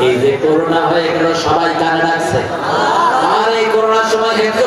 এই যে করোনা হয়ে গেল সবাই কানে রাখছে আর এই করোনার সময় হেক্সো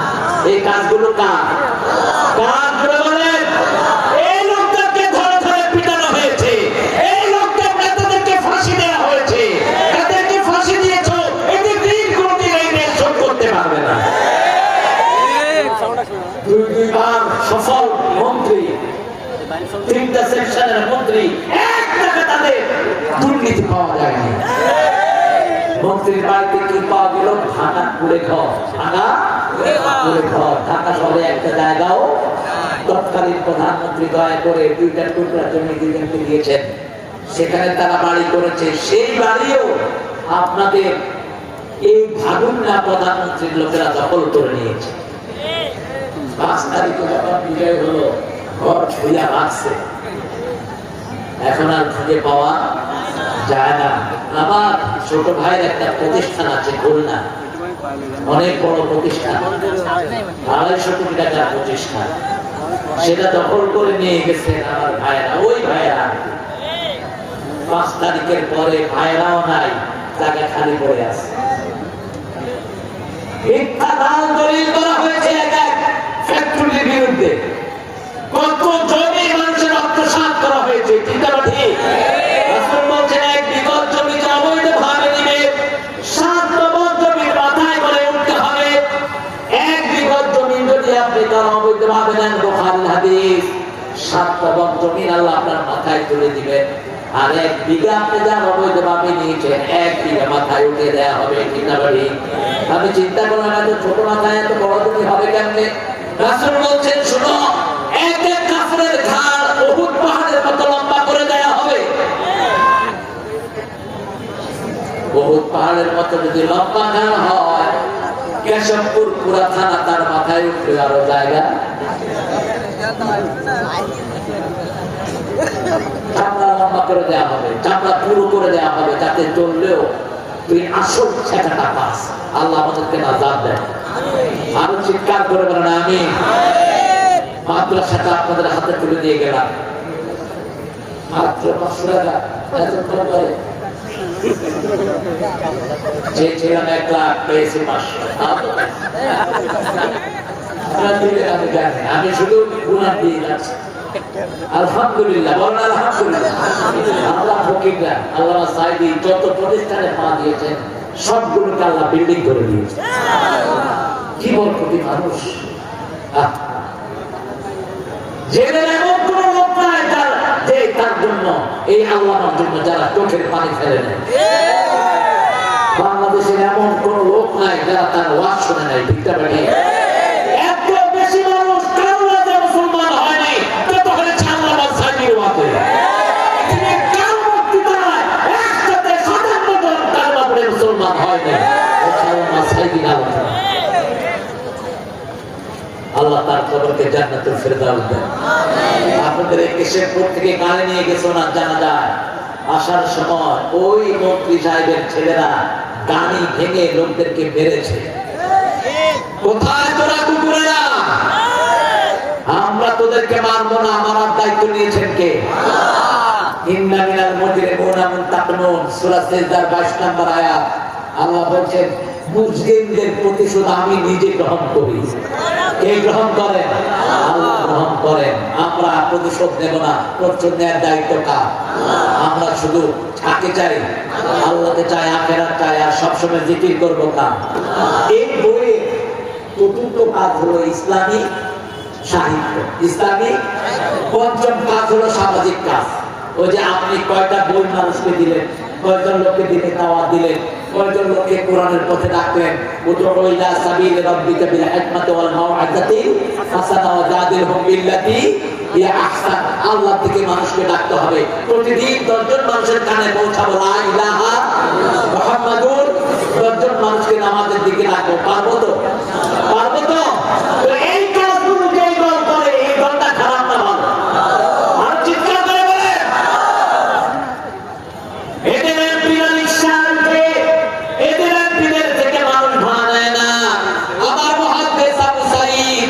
এই কাজগুলো কার? লোকটাকে ধরে ধরে হয়েছে। ফাঁসি দেওয়া হয়েছে। শোধ করতে পারবে না। মন্ত্রী মন্ত্রী তাদের দুর্নীতি মন্ত্রীর বাড়িতে কি পাওয়া গেল? ভাঙা ঘর। ভাঙা ঢাকা শহরে একটা জায়গাও তৎকালীন প্রধানমন্ত্রী দয়া করে দুইটা টুকরা জমি দুজনকে দিয়েছেন সেখানে তারা বাড়ি করেছে সেই বাড়িও আপনাদের এই ভাগুন না প্রধানমন্ত্রীর লোকেরা দখল করে নিয়েছে এখন আর পাওয়া যায় না আমার ছোট ভাইয়ের একটা প্রতিষ্ঠান আছে খুলনা অনেক বড় প্রতিষ্ঠান। আড়াইশো কোটি টাকার প্রতিষ্ঠান। সেটা দখল করে নিয়ে গেছে আমার ভাইরা ওই ভাইরা পাঁচ তারিখের পরে ভাইরাও নাই, জায়গা খালি পড়ে আছে। মিথ্যা অবৈধ ভাবে নেন বোখারির হাদিস। সাত নম্বর জমিন আল্লাহ আপনার মাথায় তুলে দিবেন। আর এক বিঘা আপনি যার অবৈধ ভাবে নিয়েছেন এক বিঘা মাথায় উঠে দেওয়া হবে না ঠিক আমি চিন্তা করলাম এত ছোট মাথায় এত বড় জমি হবে কেমনে? রাসূল বলছেন, শুনো, এক এক কাফরের ঘাড় বহুত পাহাড়ের মতো লম্বা করে দেয়া হবে। বহুত পাহাড়ের মতো যদি লম্বা ঘাড় হয় কেশবপুর পুরা থানা তার মাথায় উঠবে আরও জায়গা। চামড়া লম্বা করে দেওয়া হবে, চামড়া পুরো করে দেওয়া হবে যাতে চললেও তুই আসল ছেঁকাটা পাস। আল্লাহ আমাদেরকে নাজাদ দেয় আরও চিৎকার করে বলেন আমি মাদ্রাসাটা আপনাদের হাতে তুলে দিয়ে গেলাম। মাত্র পাঁচশো টাকা। পরে চেয়েছিলাম এক লাখ পেয়েছি পাঁচশো আমি শুধু গুণার দিয়ে যাচ্ছি। আলহামদুলিল্লাহ বিল্ডিং করে দিয়েছে কি বরকতি মানুষ। আহ। জেলের তার জন্য এই আল্লাহর জন্য যারা চোখের পানি ফেলে নেয়। বাংলাদেশের এমন কোন লোক নাই যারা তার ওয়াজ শুনে নাই ঠিকটা তার জান্নাতুল ফেরদাউস দেন। আপনাদের এই কেশবপুর থেকে গাড়ি নিয়ে গেছো না জানা যায় আসার সময় ওই মন্ত্রী সাহেবের ছেলেরা গাড়ি ভেঙে লোকদেরকে মেরেছে। কোথায় তোরা কুকুরেরা? আমরা তোদেরকে মারবো না আমার দায়িত্ব নিয়েছেন কে? ইন্না মিনাল মুজরিমুনা মুনতাকিমুন সূরা সিজদার 22 নম্বর আয়াত। আল্লাহ মুসলিমদের প্রতিশোধ আমি নিজে গ্রহণ করি। আমরা শুধু কাকে চাই। আল্লাহকে চাই চাই, আর সবসময় জিকির করব কার? এই চতুর্থ কাজ হলো ইসলামী সাহিত্য। ইসলামী পঞ্চম কাজ হলো সামাজিক কাজ। ওই যে আপনি কয়টা বই মানুষকে দিলেন? কয়জন লোককে দিতে দাওয়াত দিলেন, কয়েকজন লোককে কোরআনের পথে ডাকলেন দশজন মানুষের কানে দশজন মানুষকে দিকে ডাকবো, পারব তো পারব তো তো এই কাজগুলো যে দল করে এই দলটা খারাপ না ভালো আর চিৎকার করে বলে এদের এমপিরা রিক্সা আনছে এদের এমপিদের থেকে মানুষ ভাড়া নেয় না আমার মহাদেশ আবু সাইদ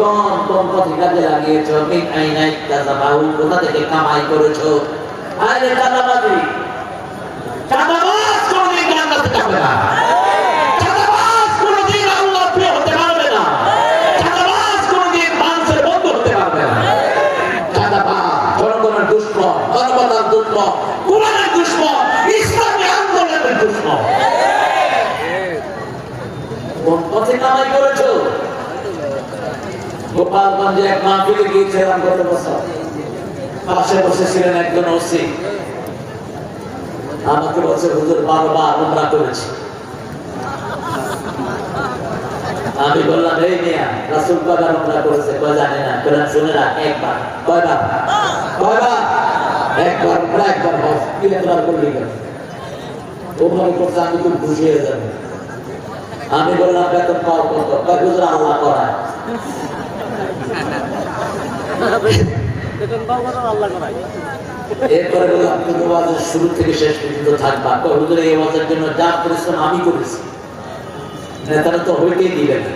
জীবন কোন পথে কাজে লাগিয়েছো? মিন আইনাই কাযাবাহু কোথা থেকে কামাই করেছ? আরে কাদাবাজি কাদাবাজ কোনদিন জান্নাতে যাবে না চাঁদাবাজ কোনদিন আল্লাহ প্রিয় হতে পারবে না। চাঁদাবাজ কোনদিন মানুষের বন্ধু হতে পারবে না। চাঁদাবাজ জনগণের দুশ্মন, মানবতার দুশ্মন, কোরআনের দুশ্মন, ইসলামী আন্দোলনের দুশ্মন। কোন পথে কামাই করেছ? গোপালগঞ্জে এক মাহফিলে গিয়েছিলাম গত বছর। পাশে বসেছিলেন একজন ওসি। আমাকে বলছে, হুজুর বারবার উমরা করেছি। আমি বললাম, এই মিয়া, রাসূল কয়বার উমরা করেছে? কয়, জানে না। কোরআন শুনে রাখ, একবার। কয়বার? কয়বার? একবার উমরা, একবার হজ। একবার করলি কেন মনে করছে আমি খুব খুশি হয়ে যাব। আমি বললাম, বেতন পাও কত? কয়, হুজুর, আল্লাহ করায় বেতন পাও কত আল্লাহ করায় এরপরে বললাম তুমি ওয়াজের শুরু থেকে শেষ পর্যন্ত থাকবা। হুজুর এই ওয়াজের জন্য যা পরিশ্রম আমি করেছি। নেতারা তো হইতেই দিবে না।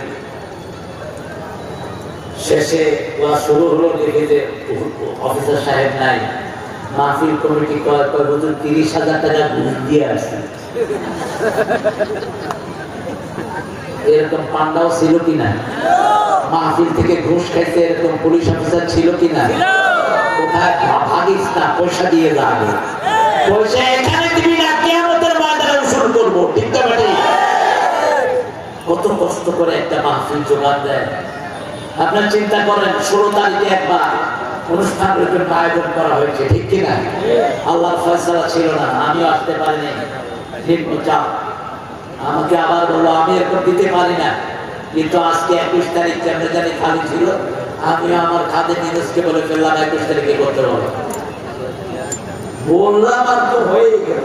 শেষে ওয়াজ শুরু হলো দেখে যে অফিসার সাহেব নাই। মাহফিল কমিটি কয় কয় হুজুর তিরিশ হাজার টাকা ঘুষ দিয়ে আসছে। এরকম পান্ডাও ছিল কিনা? মাহফিল থেকে ঘুষ খাইতে এরকম পুলিশ অফিসার ছিল কিনা? কোথায়? ভাগিস না পয়সা দিয়ে পয়সা এখানে দিবি না শুরু করব, ঠিক তো কত কষ্ট করে একটা মাহফিল দেয়। আপনার চিন্তা করেন, ষোলো তারিখে একবার অনুষ্ঠানের জন্য আয়োজন করা হয়েছে, ঠিক কিনা? আল্লাহর ফয়সালা ছিল না, আমিও আসতে পারিনি। চাপ। আমাকে আবার বলল, আমি এখন দিতে পারি না। কিন্তু আজকে একুশ তারিখ কেমনে জানি খালি ছিল, আমি আমার খাদে নিরজকে বলে ফেললাম, একুশ তারিখে করতে পারব বললাম আর তো হয়ে গেল।